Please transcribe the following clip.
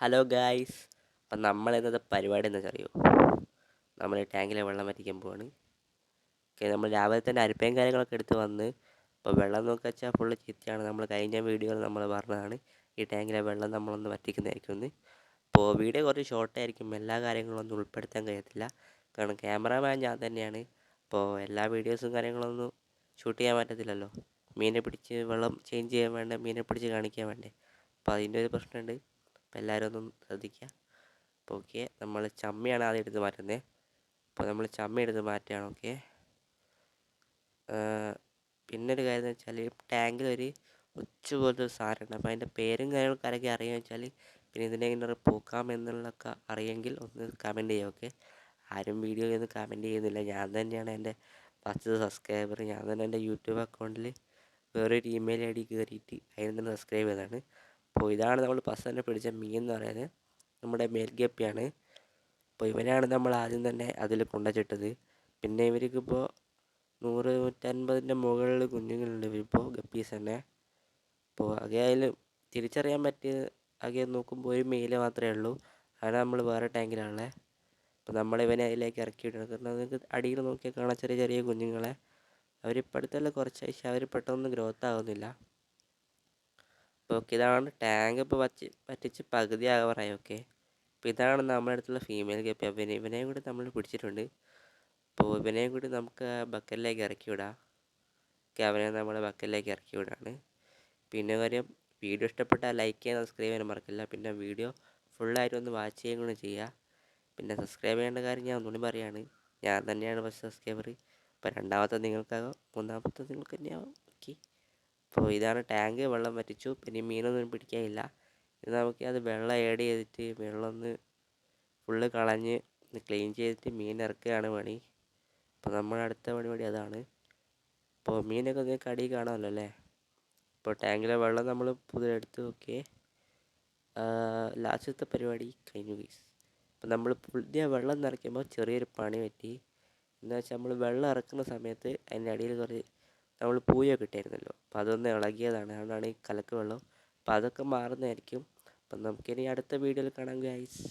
Hello guys അപ്പം നമ്മൾ ഇന്നത്തെ പരിപാടി എന്താ അറിയോ? നമ്മൾ ടാങ്കിലെ വെള്ളം വറ്റിക്കാൻ പോവാണ്. ഓക്കെ നമ്മൾ രാവിലെ തന്നെ അരിപ്പയും കാര്യങ്ങളൊക്കെ എടുത്ത് വന്ന് അപ്പോൾ വെള്ളം നോക്കി വെച്ചാൽ ഫുള്ള് ചീത്തയാണ്. നമ്മൾ കഴിഞ്ഞ വീഡിയോയിൽ നമ്മൾ പറഞ്ഞതാണ് ഈ ടാങ്കിലെ വെള്ളം നമ്മളൊന്ന് വറ്റിക്കുന്നതായിരിക്കും ഒന്ന്. അപ്പോൾ വീഡിയോ കുറച്ച് ഷോർട്ടായിരിക്കും എല്ലാ കാര്യങ്ങളും കാര്യങ്ങളൊന്നും ഉൾപ്പെടുത്താൻ കഴിയത്തില്ല. കാരണം ക്യാമറാമാൻ ഞാൻ തന്നെയാണ്. അപ്പോൾ എല്ലാ വീഡിയോസും കാര്യങ്ങളൊന്നും ഷൂട്ട് ചെയ്യാൻ പറ്റത്തില്ലല്ലോ. മീനെ പിടിച്ച് വെള്ളം ചേഞ്ച് ചെയ്യാൻ വേണ്ട? മീനെ പിടിച്ച് കാണിക്കാൻ വേണ്ടേ? അപ്പോൾ അതിന്റെ ഒരു പ്രശ്നമുണ്ട്. അപ്പോൾ എല്ലാവരും ഒന്നും ശ്രദ്ധിക്കുക. അപ്പോൾ ഓക്കെ നമ്മൾ ചമ്മയാണ് ആദ്യം എടുത്ത് മാറ്റുന്നത് അപ്പോൾ നമ്മൾ ചമ്മ എടുത്ത് മാറ്റുകയാണ് ഓക്കെ. പിന്നെ ഒരു കാര്യം എന്ന് വെച്ചാൽ ടാങ്കിൽ ഒരു ഉച്ച പോലത്തെ ഒരു സാധനമുണ്ട്. അപ്പോൾ അതിന്റെ പേരും കാര്യങ്ങളൊക്കെ ആരൊക്കെ അറിയാമെന്ന് വെച്ചാൽ പിന്നെ ഇതിനെ ഇങ്ങനെ പൂക്കാം എന്നുള്ളതൊക്കെ അറിയെങ്കിൽ ഒന്ന് കമന്റ് ചെയ്യുക ഓക്കെ. ആരും വീഡിയോ ഒന്നും കമന്റ് ചെയ്യുന്നില്ല. ഞാൻ തന്നെയാണ് എന്റെ ഫസ്റ്റ് സബ്സ്ക്രൈബർ ഞാൻ തന്നെ എന്റെ യൂട്യൂബ് അക്കൗണ്ടിൽ വേറൊരു ഇമെയിൽ ഐ ഡി കയറിയിട്ട് അതിൽ സബ്സ്ക്രൈബ് ചെയ്തതാണ്. അപ്പോൾ ഇതാണ് നമ്മൾ ഫസ്റ്റ് തന്നെ പിടിച്ച മീൻ എന്ന് പറയുന്നത് നമ്മുടെ മേൽഗപ്പിയാണ് അപ്പോൾ ഇവനാണ് നമ്മൾ ആദ്യം തന്നെ അതിൽ കൊണ്ടുവച്ചിട്ടത്. പിന്നെ ഇവർക്കിപ്പോൾ നൂറ് നൂറ്റൻപതിന്റെ മുകളിൽ കുഞ്ഞുങ്ങളുണ്ട് ഇവരിപ്പോൾ ഗപ്പീസ് തന്നെ. അപ്പോൾ ആകെ അതിൽ തിരിച്ചറിയാൻ പറ്റിയ ആകെ നോക്കുമ്പോൾ ഒരു മെയിൽ മാത്രമേ ഉള്ളൂ. അതാണ് നമ്മൾ വേറെ ടാങ്കിലാണുള്ളത് അപ്പോൾ നമ്മൾ ഇവനെ അതിലേക്ക് ഇറക്കി വിടണം. കാരണം നിങ്ങൾക്ക് അടിയിൽ നോക്കിയാൽ കാണാൻ ചെറിയ ചെറിയ കുഞ്ഞുങ്ങളെ. അവരിപ്പോൾ അടുത്തുള്ള കുറച്ചാഴ്ച അവർ പെട്ടെന്ന് ഗ്രോത്ത് ആകുന്നില്ല അപ്പോൾ ഓക്കെ ഇതാണ് ടാങ്ക് ഇപ്പോൾ വച്ച് പറ്റിച്ച് പകുതി പറയാം ഓക്കെ അപ്പോൾ ഇതാണ് നമ്മുടെ അടുത്തുള്ള ഫീമെയിൽ ഗപ്പി അപ്പോൾ ഇവനെയും കൂടി നമ്മൾ പിടിച്ചിട്ടുണ്ട്. അപ്പോൾ ഇവനെയും കൂടി നമുക്ക് ബക്കറ്റിലേക്ക് ഇറക്കി വിടാം. ഓക്കെ അവനെ നമ്മൾ ബക്കറ്റിലേക്ക് ഇറക്കി വിടാണ്. പിന്നെ കാര്യം വീഡിയോ ഇഷ്ടപ്പെട്ടാൽ ലൈക്ക് ചെയ്യാൻ സബ്സ്ക്രൈബ് ചെയ്യാൻ മറക്കില്ല. പിന്നെ വീഡിയോ ഫുള്ളായിട്ട് ഒന്ന് വാച്ച് ചെയ്യുകയും കൂടെ ചെയ്യുക. പിന്നെ സബ്സ്ക്രൈബ് ചെയ്യേണ്ട കാര്യം ഞാൻ ഒന്നുകൂടി പറയുകയാണ് ഞാൻ തന്നെയാണ് ഫസ്റ്റ് സബ്സ്ക്രൈബർ അപ്പോൾ രണ്ടാമത്തെ നിങ്ങൾക്കാകാം മൂന്നാമത്തെ നിങ്ങൾക്ക് തന്നെയാകും ഓക്കെ അപ്പോൾ ഇതാണ് ടാങ്ക് വെള്ളം വറ്റിച്ചു. പിന്നെ മീനൊന്നും പിടിക്കാനില്ല ഇത് നമുക്ക് അത് വെള്ളം ഏഡ് ചെയ്തിട്ട് വെള്ളം ഒന്ന് ഫുള്ള് കളഞ്ഞ് ഒന്ന് ക്ലീൻ ചെയ്തിട്ട് മീൻ ഇറക്കുകയാണ് പണി. അപ്പോൾ നമ്മുടെ അടുത്ത പരിപാടി അതാണ്. അപ്പോൾ മീനൊക്കെ നിങ്ങൾക്ക് അടി കാണാമല്ലോ അല്ലേ? അപ്പോൾ ടാങ്കിലെ വെള്ളം നമ്മൾ പുതിയെടുത്ത് ഓക്കെ ലാസ്റ്റത്തെ പരിപാടി കഴിഞ്ഞു ഗീസ് അപ്പോൾ നമ്മൾ പുതിയ വെള്ളം നിറയ്ക്കുമ്പോൾ ചെറിയൊരു പണി പറ്റി. എന്താ വെച്ചാൽ നമ്മൾ വെള്ളം ഇറക്കുന്ന സമയത്ത് അതിന്റെ അടിയിൽ കുറച്ച് നമ്മൾ പൂയൊക്കെ ഇട്ടായിരുന്നല്ലോ അപ്പോൾ അതൊന്ന് ഇളകിയതാണ്. അതുകൊണ്ടാണ് ഈ കലക്ക് വെള്ളം. അപ്പോൾ അതൊക്കെ മാറുന്നതായിരിക്കും. അപ്പം നമുക്കിനി അടുത്ത വീഡിയോയിൽ കാണാം ഗൈസ്